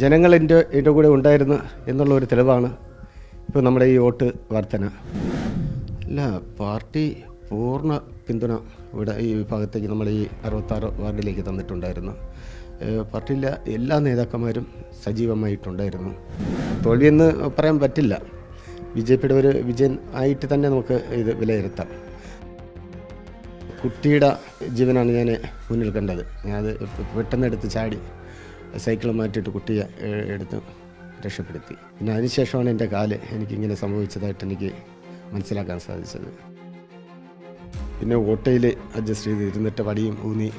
ജനങ്ങൾ എന്റെ എന്റെ കൂടെ ഉണ്ടായിരുന്നു എന്നുള്ള ഒരു തെളിവാണ് ഇപ്പോൾ നമ്മുടെ ഈ വോട്ട് വർധന. അല്ല പാർട്ടി പൂർണ പിന്തുണ ഇവിടെ ഈ വിഭാഗത്തേക്ക് നമ്മൾ ഈ അറുപത്താറ് വാർഡിലേക്ക് തന്നിട്ടുണ്ടായിരുന്നു. പാർട്ടിയിലെ എല്ലാ നേതാക്കന്മാരും സജീവമായിട്ടുണ്ടായിരുന്നു. തോൽവിയെന്ന് പറയാൻ പറ്റില്ല. ബി ജെ പിയുടെ ഒരു വിജയൻ ആയിട്ട് തന്നെ നമുക്ക് ഇത് വിലയിരുത്താം. കുട്ടിയുടെ ജീവനാണ് ഞാൻ മുന്നിൽ കണ്ടത്. ഞാനത് പെട്ടെന്ന് എടുത്ത് ചാടി സൈക്കിൾ മാറ്റിയിട്ട് കുട്ടിയെ എടുത്ത് രക്ഷപ്പെടുത്തി. പിന്നെ അതിനുശേഷമാണ് എന്റെ കാൽ എനിക്കിങ്ങനെ സംഭവിച്ചതായിട്ട് എനിക്ക് മനസ്സിലാക്കാൻ സാധിച്ചത്. പിന്നെ ഓട്ടയിൽ അഡ്ജസ്റ്റ് ചെയ്ത് ഇരുന്നിട്ട് വടിയും ഊന്നി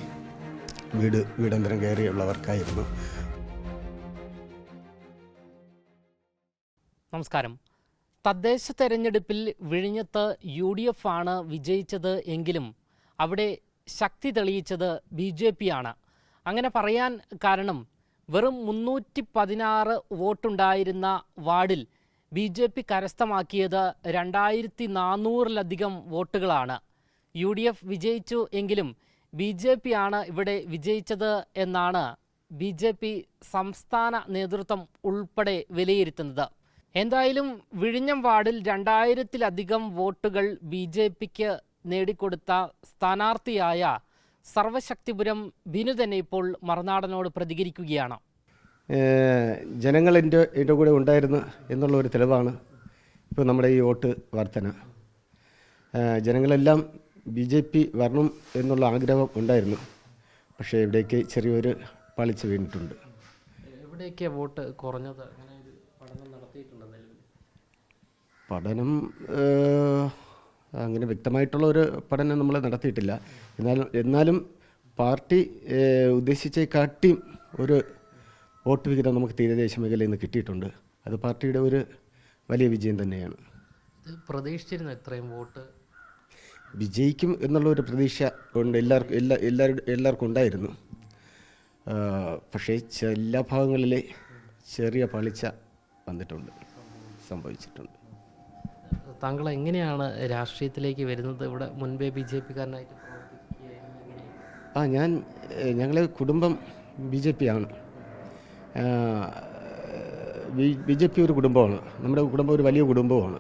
വീട് വീടന്തരം കയറിയുള്ളവർക്കായിരുന്നു. നമസ്കാരം. തദ്ദേശ തെരഞ്ഞെടുപ്പിൽ വിഴിഞ്ഞത്ത് യു ഡി എഫ് ആണ് വിജയിച്ചത് എങ്കിലും അവിടെ ശക്തി തെളിയിച്ചത് ബി ജെ പി ആണ്. അങ്ങനെ പറയാൻ കാരണം വെറും മുന്നൂറ്റി പതിനാറ് വോട്ടുണ്ടായിരുന്ന വാർഡിൽ ബി ജെ പി കരസ്ഥമാക്കിയത് രണ്ടായിരത്തി നാനൂറിലധികം വോട്ടുകളാണ്. യു ഡി എഫ് വിജയിച്ചു എങ്കിലും ബി ജെ പി ആണ് ഇവിടെ വിജയിച്ചത് എന്നാണ് ബി ജെ പി സംസ്ഥാന നേതൃത്വം ഉൾപ്പെടെ വിലയിരുത്തുന്നത്. എന്തായാലും വിഴിഞ്ഞം വാർഡിൽ രണ്ടായിരത്തിലധികം വോട്ടുകൾ ബി ജെ പിക്ക് നേടിക്കൊടുത്ത സ്ഥാനാർത്ഥിയായ സർവശക്തിപുരം ബിനു തന്നെ ഇപ്പോൾ മറുനാടനോട് പ്രതികരിക്കുകയാണ്. ജനങ്ങൾ എന്റെ എന്റെ കൂടെ ഉണ്ടായിരുന്നു എന്നുള്ള ഒരു തെളിവാണ് ഇപ്പോൾ നമ്മുടെ ഈ വോട്ട് വർധന. ജനങ്ങളെല്ലാം ബി ജെ പി വരണം എന്നുള്ള ആഗ്രഹം ഉണ്ടായിരുന്നു. പക്ഷേ ഇവിടേക്ക് ചെറിയൊരു പളിച്ച് വീണിട്ടുണ്ട്. എവിടെയൊക്കെ വോട്ട് കുറഞ്ഞത്? പഠനം അങ്ങനെ വ്യക്തമായിട്ടുള്ള ഒരു പഠനം നമ്മൾ നടത്തിയിട്ടില്ല. എന്നാലും എന്നാലും പാർട്ടി ഉദ്ദേശിച്ചേക്കാട്ടി ഒരു വോട്ട് വിഹിതം നമുക്ക് തീരദേശ മേഖലയിൽ നിന്ന് കിട്ടിയിട്ടുണ്ട്. അത് പാർട്ടിയുടെ ഒരു വലിയ വിജയം തന്നെയാണ്. പ്രതീക്ഷിച്ചിരുന്നു ഇത്രയും വോട്ട്? വിജയിക്കും എന്നുള്ള ഒരു പ്രതീക്ഷ ഉണ്ട്. എല്ലാവർക്കും എല്ലാ എല്ലാവരുടെ എല്ലാവർക്കും ഉണ്ടായിരുന്നു. പക്ഷേ എല്ലാ ഭാഗങ്ങളിലെ ചെറിയ പളിച്ച വന്നിട്ടുണ്ട് സംഭവിച്ചിട്ടുണ്ട്. താങ്കൾ എങ്ങനെയാണ് രാഷ്ട്രീയത്തിലേക്ക് വരുന്നത്? ഇവിടെ മുൻപേ ബി ജെ പിക്കാരനായിട്ട് ആ ഞാൻ ഞങ്ങൾ കുടുംബം ബി ജെ പി ആണ് ബി ജെ പി ഒരു കുടുംബമാണ്. നമ്മുടെ കുടുംബം ഒരു വലിയ കുടുംബമാണ്.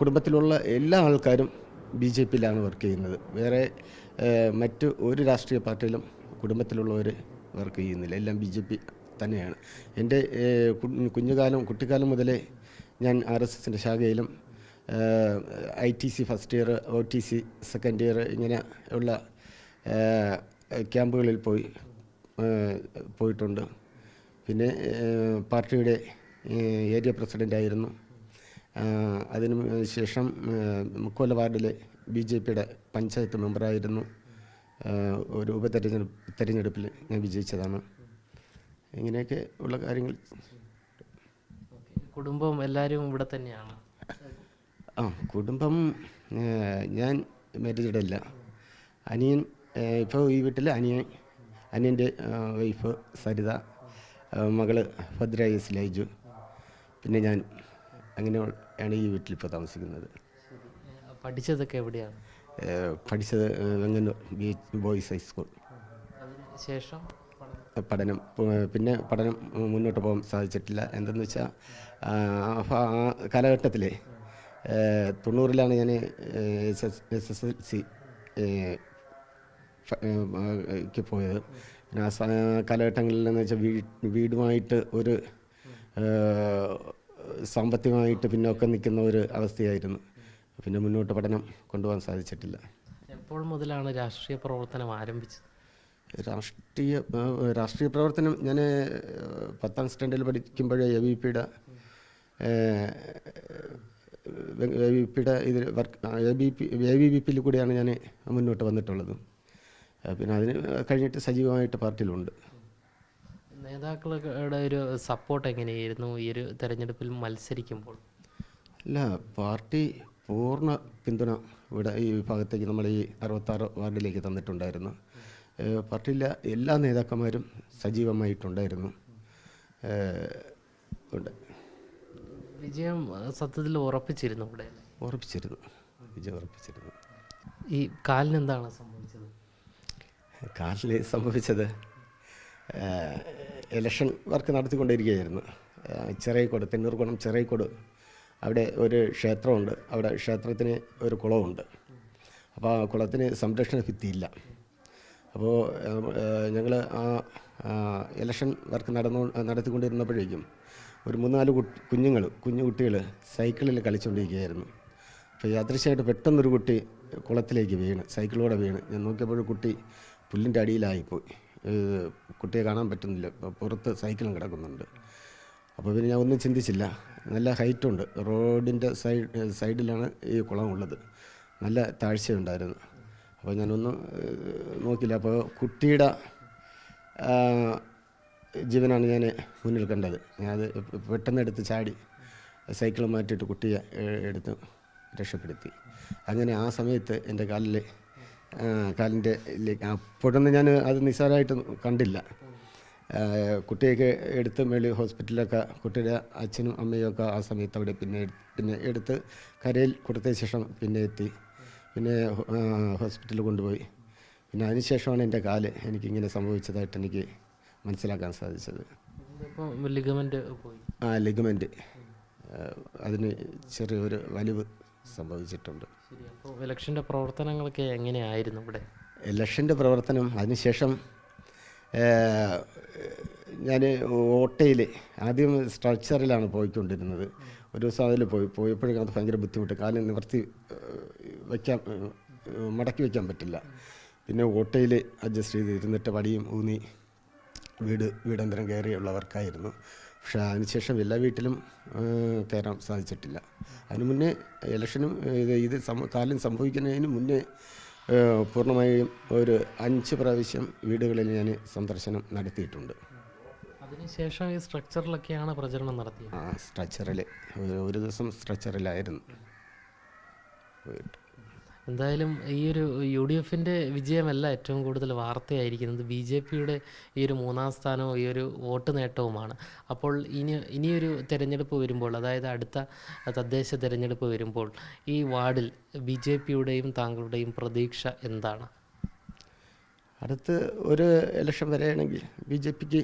കുടുംബത്തിലുള്ള എല്ലാ ആൾക്കാരും ബി ജെ പിയിലാണ് വർക്ക് ചെയ്യുന്നത്. വേറെ മറ്റ് ഒരു രാഷ്ട്രീയ പാർട്ടിയിലും കുടുംബത്തിലുള്ളവർ വർക്ക് ചെയ്യുന്നില്ല. എല്ലാം ബി ജെ പി തന്നെയാണ്. എന്റെ കുഞ്ഞുകാലം കുട്ടിക്കാലം മുതലേ ഞാൻ ആർ എസ് എസിന്റെ ശാഖയിലും I T C first year O T C second year ഇങ്ങനെ ഉള്ള ക്യാമ്പുകളിൽ പോയി പോയിട്ടുണ്ട്. പിന്നെ പാർട്ടിയുടെ ഏരിയ പ്രസിഡന്റായിരുന്നു അതിനു ശേഷം മുക്കോല വാർഡിലെ ബി ജെ പിയുടെ പഞ്ചായത്ത് മെമ്പറായിരുന്നു ഒരു ഉപതെരഞ്ഞെടുപ്പ് തെരഞ്ഞെടുപ്പിൽ ഞാൻ വിജയിച്ചതാണ്. ഇങ്ങനെയൊക്കെ ഉള്ള കാര്യങ്ങൾ കുടുംബം എല്ലാവരും ഇവിടെ തന്നെയാണ്. ആ കുടുംബം ഞാൻ മാരേജഡ് അല്ല അനിയൻ ഇപ്പോൾ ഈ വീട്ടിൽ അനിയൻ അനിയന്റെ വൈഫ് സരിത മകൾ ഭദ്ര എസ് ലൈജു പിന്നെ ഞാൻ. അങ്ങനെയാണ് ആണ് ഈ വീട്ടിൽ ഇപ്പോൾ താമസിക്കുന്നത്. പഠിച്ചതൊക്കെ എവിടെയാണ്? പഠിച്ചത് വെങ്ങന്നൂർ ബി ബോയ്സ് ഹൈസ്കൂൾ. ശേഷം? പഠനം പിന്നെ പഠനം മുന്നോട്ട് പോകാൻ സാധിച്ചിട്ടില്ല. എന്തെന്ന് വെച്ചാൽ ആ കാലഘട്ടത്തിൽ തൊണ്ണൂറിലാണ് ഞാൻ S S S L C ക്ക് പോയത്. പിന്നെ ആ കാലഘട്ടങ്ങളിൽ എന്ന് വെച്ചാൽ വീ വീടുമായിട്ട് ഒരു സാമ്പത്തികമായിട്ട് പിന്നോക്കം നിൽക്കുന്ന ഒരു അവസ്ഥയായിരുന്നു. പിന്നെ മുന്നോട്ട് പഠനം കൊണ്ടുപോകാൻ സാധിച്ചിട്ടില്ല. എപ്പോൾ മുതലാണ് രാഷ്ട്രീയ പ്രവർത്തനം ആരംഭിച്ചത്? രാഷ്ട്രീയ രാഷ്ട്രീയ പ്രവർത്തനം ഞാൻ പത്താം സ്റ്റാൻഡേർഡിൽ പഠിക്കുമ്പോഴേ എ വി പിയുടെ എ വി പിയുടെ ഇതിൽ work A B P A V B പിയിൽ കൂടിയാണ് ഞാൻ മുന്നോട്ട് വന്നിട്ടുള്ളത്. പിന്നെ അതിന് കഴിഞ്ഞിട്ട് സജീവമായിട്ട് പാർട്ടിയിലുണ്ട്. നേതാക്കളുടെ ഒരു സപ്പോർട്ട് എങ്ങനെയായിരുന്നു ഈ ഒരു തെരഞ്ഞെടുപ്പിൽ മത്സരിക്കുമ്പോൾ? അല്ല പാർട്ടി പൂർണ പിന്തുണ ഇവിടെ ഈ വിഭാഗത്തേക്ക് നമ്മൾ ഈ അറുപത്താറ് വാർഡിലേക്ക് തന്നിട്ടുണ്ടായിരുന്നു. പാർട്ടിയിലെ എല്ലാ നേതാക്കന്മാരും സജീവമായിട്ടുണ്ടായിരുന്നു. ഉണ്ട്. വിജയം സത്യത്തിൽ ഉറപ്പിച്ചിരുന്നു ഇവിടെ. ഉറപ്പിച്ചിരുന്നു. വിജയം ഉറപ്പിച്ചിരുന്നു. ഈ കാലിന് എന്താണ് സംഭവിച്ചത്? കാലിൽ സംഭവിച്ചത് ഇലക്ഷൻ വർക്ക് നടത്തിക്കൊണ്ടിരിക്കുകയായിരുന്നു. ചെറിയക്കോട് ചെറിയക്കോട് ചിറയിക്കോട് അവിടെ ഒരു ക്ഷേത്രമുണ്ട്. അവിടെ ക്ഷേത്രത്തിന് ഒരു കുളമുണ്ട്. അപ്പോൾ ആ കുളത്തിന് സംരക്ഷണ ഭിത്തിയില്ല. അപ്പോൾ ഞങ്ങൾ ആ ഇലക്ഷൻ വർക്ക് നടന്നു നടത്തിക്കൊണ്ടിരുന്നപ്പോഴേക്കും ഒരു മൂന്നാൽ നാല് കുഞ്ഞുങ്ങൾ കുഞ്ഞു കുട്ടികൾ സൈക്കിളിൽ കളിച്ചുകൊണ്ടിരിക്കുകയായിരുന്നു അപ്പോൾ യാദൃശ്യമായിട്ട് പെട്ടെന്നൊരു കുട്ടി കുളത്തിലേക്ക് വീണ് സൈക്കിളിലൂടെ വീണ്. ഞാൻ നോക്കിയപ്പോൾ കുട്ടി പുല്ലിന്റെ അടിയിലായിപ്പോയി. കുട്ടിയെ കാണാൻ പറ്റുന്നില്ല. പുറത്ത് സൈക്കിളും കിടക്കുന്നുണ്ട്. അപ്പോൾ പിന്നെ ഞാൻ ഒന്നും ചിന്തിച്ചില്ല. നല്ല ഹൈറ്റുണ്ട് റോഡിന്റെ സൈഡ് സൈഡിലാണ് ഈ കുളം ഉള്ളത്. നല്ല താഴ്ചയുണ്ടായിരുന്നു. അപ്പോൾ ഞാനൊന്നും നോക്കില്ല. അപ്പോൾ കുട്ടിയുടെ ജീവനാണ് ഞാൻ മുന്നിൽ കണ്ടത്. ഞാനത് പെട്ടെന്ന് എടുത്ത് ചാടി സൈക്കിൾ മാറ്റിയിട്ട് കുട്ടിയെ എടുത്ത് രക്ഷപ്പെടുത്തി. അങ്ങനെ ആ സമയത്ത് എന്റെ കാലിൽ കാലിന്റെ അപ്പോഴൊന്നും ഞാൻ അത് നിസ്സാരമായിട്ട് കണ്ടില്ല. കുട്ടിയൊക്കെ എടുത്ത് മേളി ഹോസ്പിറ്റലിലൊക്കെ കുട്ടിയുടെ അച്ഛനും അമ്മയും ഒക്കെ ആ സമയത്ത് അവിടെ പിന്നെ പിന്നെ എടുത്ത് കരയിൽ കൊടുത്ത ശേഷം പിന്നെ എത്തി. പിന്നെ ഹോസ്പിറ്റലിൽ കൊണ്ടുപോയി. പിന്നെ അതിനുശേഷമാണ് എന്റെ കാൽ എനിക്കിങ്ങനെ സംഭവിച്ചതായിട്ട് എനിക്ക് മനസ്സിലാക്കാൻ സാധിച്ചത്. ലിഗമെന്റ് പോയി. ആ ലിഗമെന്റ്. അതിന് ചെറിയൊരു വലിവ് സംഭവിച്ചിട്ടുണ്ട്. ഇലക്ഷന്റെ പ്രവർത്തനങ്ങളൊക്കെ എങ്ങനെയായിരുന്നു ഇവിടെ? ഇലക്ഷന്റെ പ്രവർത്തനം അതിനുശേഷം ഞാൻ ഓട്ടയിൽ ആദ്യം സ്ട്രക്ചറിലാണ് പോയിക്കൊണ്ടിരുന്നത്. ഒരു ദിവസം അതിൽ പോയി പോയപ്പോഴേക്കും അത് ഭയങ്കര ബുദ്ധിമുട്ട്. കാലം നിവർത്തി വയ്ക്കാൻ മടക്കി വെക്കാൻ പറ്റില്ല. പിന്നെ ഓട്ടയിൽ അഡ്ജസ്റ്റ് ചെയ്ത് ഇരുന്നിട്ട് വടിയും ഊന്നി വീട് വീടന്തരം കയറിയുള്ളവർക്കായിരുന്നു. പക്ഷേ അതിനുശേഷം എല്ലാ വീട്ടിലും കയറാൻ സാധിച്ചിട്ടില്ല. അതിനു മുന്നേ ഇലക്ഷനും ഇത് ഇത് കാലം സംഭവിക്കുന്നതിന് മുന്നേ പൂർണമായും ഒരു അഞ്ച് പ്രാവശ്യം വീടുകളിൽ ഞാൻ സന്ദർശനം നടത്തിയിട്ടുണ്ട്. അതിനുശേഷം ഈ സ്ട്രക്ചറിലൊക്കെയാണ് പ്രചരണം നടത്തിയത്. ആ സ്ട്രക്ചറിൽ ഒരു ദിവസം സ്ട്രക്ചറിലായിരുന്നു. പോയിട്ട്. എന്തായാലും ഈ ഒരു യു ഡി എഫിന്റെ വിജയമല്ല ഏറ്റവും കൂടുതൽ വാർത്തയായിരിക്കുന്നത്. ബി ജെ പിയുടെ ഈ ഒരു മൂന്നാം സ്ഥാനവും ഈ ഒരു വോട്ട് നേട്ടവുമാണ്. അപ്പോൾ ഇനി ഇനിയൊരു തിരഞ്ഞെടുപ്പ് വരുമ്പോൾ അതായത് അടുത്ത തദ്ദേശ തിരഞ്ഞെടുപ്പ് വരുമ്പോൾ ഈ വാർഡിൽ ബി ജെ പിയുടെയും താങ്കളുടെയും പ്രതീക്ഷ എന്താണ്? അടുത്ത് ഒരു ഇലക്ഷൻ വരെയാണെങ്കിൽ ബി ജെ പിക്ക്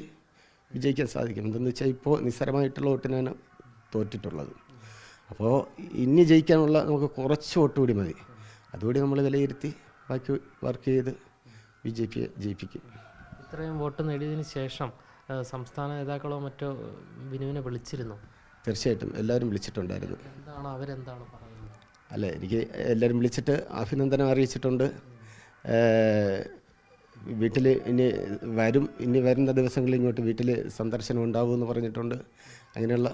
വിജയിക്കാൻ സാധിക്കും. എന്തെന്ന് വെച്ചാൽ ഇപ്പോൾ നിസ്സാരമായിട്ടുള്ള വോട്ടിനാണ് തോറ്റിട്ടുള്ളത്. അപ്പോൾ ഇനി ജയിക്കാനുള്ള നമുക്ക് കുറച്ച് വോട്ട് കൂടി മതി. അതുകൂടി നമ്മൾ വിലയിരുത്തി ബാക്കി വർക്ക് ചെയ്ത് ബി ജെ പിയെ ജയിപ്പിക്കും. ഇത്രയും വോട്ട് നേടിയതിന് ശേഷം സംസ്ഥാന നേതാക്കളോ മറ്റോ ബിനുവിനെ വിളിച്ചിരുന്നു? തീർച്ചയായിട്ടും. എല്ലാവരും വിളിച്ചിട്ടുണ്ടായിരുന്നു. എന്താണ് അവരെന്താണ് പറയുന്നത്? അല്ല എനിക്ക് എല്ലാവരും വിളിച്ചിട്ട് അഭിനന്ദനം അറിയിച്ചിട്ടുണ്ട്. വീട്ടിൽ ഇനി വരും ഇനി വരുന്ന ദിവസങ്ങളിൽ ഇങ്ങോട്ട് വീട്ടിൽ സന്ദർശനം ഉണ്ടാകുമെന്ന് പറഞ്ഞിട്ടുണ്ട്. അങ്ങനെയുള്ള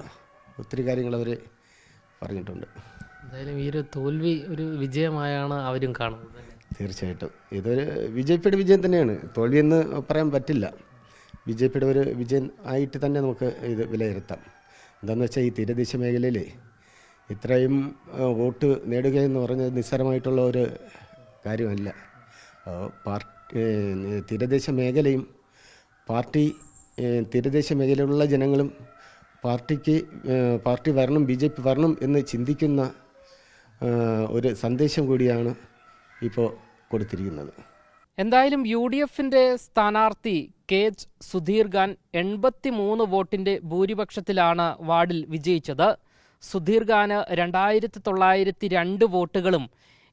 ഒത്തിരി കാര്യങ്ങൾ അവർ പറഞ്ഞിട്ടുണ്ട്. എന്തായാലും ഈ ഒരു തോൽവി ഒരു വിജയമായാണ് അവരും കാണുന്നത്. തീർച്ചയായിട്ടും. ഇതൊരു ബി വിജയം തന്നെയാണ്. തോൽവി എന്ന് പറയാൻ പറ്റില്ല. ബി ഒരു വിജയം ആയിട്ട് തന്നെ നമുക്ക് ഇത് വിലയിരുത്താം. എന്താണെന്ന് വെച്ചാൽ ഈ തീരദേശ മേഖലയിൽ ഇത്രയും വോട്ട് നേടുക എന്ന് പറഞ്ഞത് നിസ്സാരമായിട്ടുള്ള ഒരു കാര്യമല്ല. പാർട്ടി തീരദേശ മേഖലയും പാർട്ടി തീരദേശ മേഖലയിലുള്ള ജനങ്ങളും പാർട്ടിക്ക് പാർട്ടി വരണം ബി ജെ പി വരണം എന്ന് ചിന്തിക്കുന്ന ഒരു സന്ദേശം കൂടിയാണ് ഇപ്പോൾ കൊടുത്തിരിക്കുന്നത്. എന്തായാലും യു ഡി എഫിന്റെ സ്ഥാനാർത്ഥി കെ എച്ച് സുധീർ ഖാൻ എൺപത്തി മൂന്ന് വോട്ടിന്റെ ഭൂരിപക്ഷത്തിലാണ് വാർഡിൽ വിജയിച്ചത്. സുധീർ ഖാന് രണ്ടായിരത്തി തൊള്ളായിരത്തി രണ്ട് വോട്ടുകളും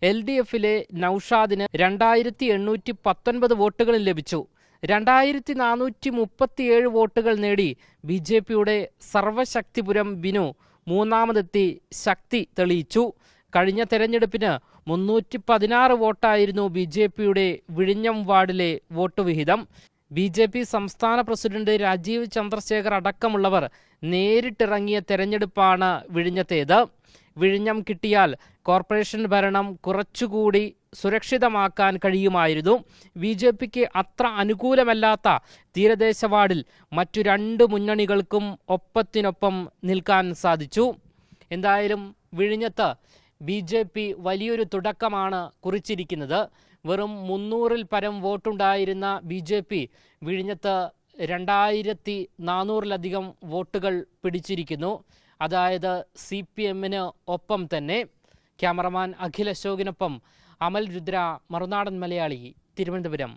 എൽ ഡി എഫിലെ നൌഷാദിന് രണ്ടായിരത്തി എണ്ണൂറ്റി പത്തൊൻപത് വോട്ടുകളും ലഭിച്ചു. രണ്ടായിരത്തി നാനൂറ്റി മുപ്പത്തിയേഴ് വോട്ടുകൾ നേടി ബി ജെ പിയുടെ സർവശക്തിപുരം ബിനു മൂന്നാമതെത്തി ശക്തി തെളിയിച്ചു. കഴിഞ്ഞ തെരഞ്ഞെടുപ്പിന് മുന്നൂറ്റി പതിനാറ് വോട്ടായിരുന്നു ബി ജെ പിയുടെ വിഴിഞ്ഞം വാർഡിലെ വോട്ട് വിഹിതം. ബി ജെ പി സംസ്ഥാന പ്രസിഡന്റ് രാജീവ് ചന്ദ്രശേഖർ അടക്കമുള്ളവർ നേരിട്ടിറങ്ങിയ തെരഞ്ഞെടുപ്പാണ് വിഴിഞ്ഞത്തേത്. വിഴിഞ്ഞം കിട്ടിയാൽ കോർപ്പറേഷൻ ഭരണം കുറച്ചുകൂടി സുരക്ഷിതമാക്കാൻ കഴിയുമായിരുന്നു. ബി ജെ പിക്ക് അത്ര അനുകൂലമല്ലാത്ത തീരദേശ വാർഡിൽ മറ്റു രണ്ട് മുന്നണികൾക്കും ഒപ്പത്തിനൊപ്പം നിൽക്കാൻ സാധിച്ചു. എന്തായാലും വിഴിഞ്ഞത്ത് ബി ജെ പി വലിയൊരു തുടക്കമാണ് കുറിച്ചിരിക്കുന്നത്. വെറും മുന്നൂറിൽ പരം വോട്ടുണ്ടായിരുന്ന ബി ജെ പി വിഴിഞ്ഞത്ത് രണ്ടായിരത്തി നാനൂറിലധികം വോട്ടുകൾ പിടിച്ചിരിക്കുന്നു. അതായത് സി പി എമ്മിന് ഒപ്പം തന്നെ ക്യാമറമാൻ അഖിൽ അശോകിനൊപ്പം അമൽ രുദ്ര മറുനാടൻ മലയാളി തിരുവനന്തപുരം.